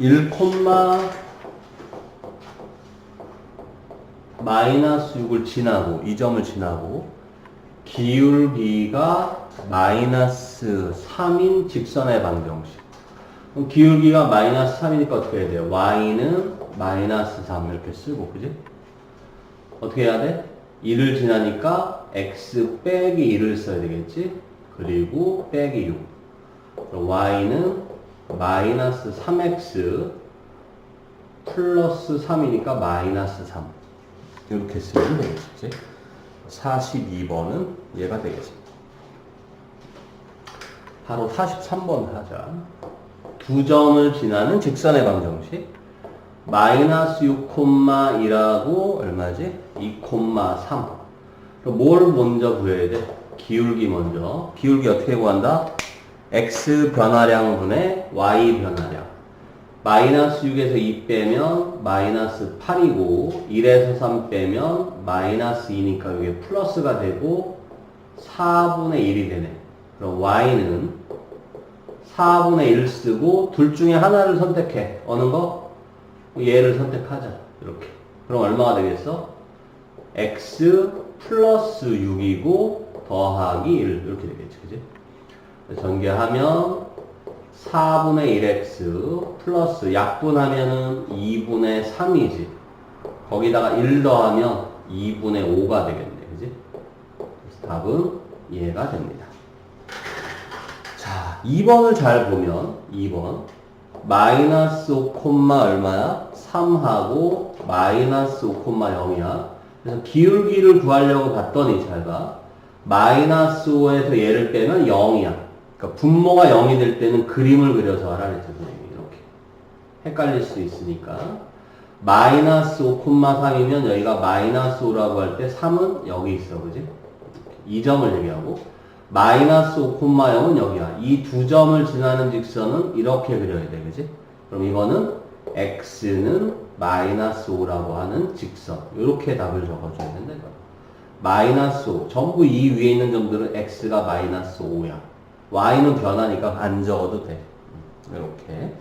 1 콤마 마이너스 6을 지나고 이 점을 지나고 기울기가 마이너스 3인 직선의 방정식 그럼 기울기가 마이너스 3이니까 어떻게 해야 돼요? y는 마이너스 3 이렇게 쓰고 그지? 어떻게 해야 돼? 2를 지나니까 x 빼기 2를 써야 되겠지? 그리고 빼기 6 그럼 y는 마이너스 3x 플러스 3이니까 마이너스 3 이렇게 쓰면 되겠지? 42번은 얘가 되겠습니다. 바로 43번 하자. 두 점을 지나는 직선의 방정식. 마이너스 6,2라고 얼마지? 2,3. 그럼 뭘 먼저 구해야 돼? 기울기 먼저. 기울기 어떻게 구한다? X 변화량분의 y 변화량. 마이너스 6에서 2 빼면 마이너스 8이고 1에서 3 빼면 마이너스 2니까 이게 플러스가 되고 4분의 1이 되네. 그럼 y는 4분의 1 쓰고 둘 중에 하나를 선택해. 어느 거? 얘를 선택하자. 이렇게. 그럼 얼마가 되겠어? x 플러스 6이고 더하기 1 이렇게 되겠지. 그지? 전개하면 4분의 1x 플러스 약분하면은 2분의 3이지. 거기다가 1 더하면 2분의 5가 되겠네. 그지? 답은 얘가 됩니다. 자, 2번을 잘 보면 2번 마이너스 5 콤마 얼마야? 3하고 마이너스 5 콤마 0이야. 그래서 기울기를 구하려고 봤더니 잘 봐. 마이너스 5에서 얘를 빼면 0이야. 그러니까 분모가 0이 될 때는 그림을 그려서 하라 그랬죠, 선생님이. 이렇게. 헷갈릴 수 있으니까. 마이너스 5,3이면 여기가 마이너스 5라고 할 때 3은 여기 있어, 그지? 이 점을 얘기하고, 마이너스 5,0은 여기야. 이 두 점을 지나는 직선은 이렇게 그려야 돼, 그지? 그럼 이거는 x는 마이너스 5라고 하는 직선. 이렇게 답을 적어줘야 된다, 이거. 마이너스 5. 전부 이 위에 있는 점들은 x가 마이너스 5야. Y는 변하니까 안 적어도 돼. 이렇게.